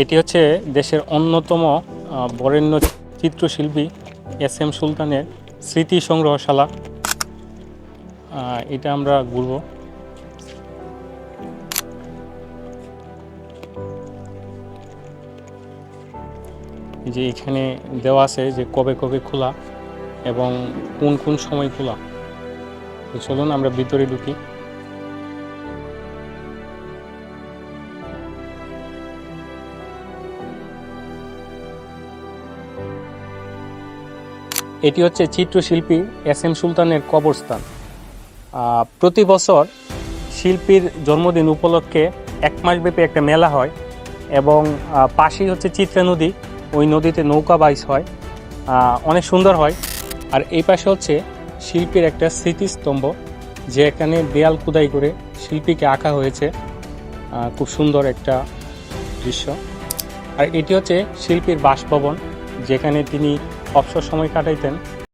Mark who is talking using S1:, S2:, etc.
S1: এটি হচ্ছে দেশের অন্যতম বরেণ্য চিত্রশিল্পী এস এম সুলতানের স্মৃতি সংগ্রহশালা এটা আমরা ঘুরবো। যে এখানে দেওয়া আছে যে কবে কবে খোলা এবং কোন কোন সময় খোলা। চলুন আমরা ভিতরে ঢুকি। এটি হচ্ছে চিত্রশিল্পী এস এম সুলতানের কবরস্থান। প্রতি বছর শিল্পীর জন্মদিন উপলক্ষে এক মাসব্যাপী একটা মেলা হয় এবং পাশেই হচ্ছে চিত্রা নদী। ওই নদীতে নৌকা বাইস হয়। অনেক সুন্দর হয়। আর এই পাশে হচ্ছে শিল্পীর একটা স্মৃতিস্তম্ভ, যে এখানে দেয়াল খুদাই করে শিল্পীকে আঁকা হয়েছে। খুব সুন্দর একটা দৃশ্য। আর এটি হচ্ছে শিল্পীর বাসভবন, যেখানে তিনি অবসর সময় কাটাইতেন।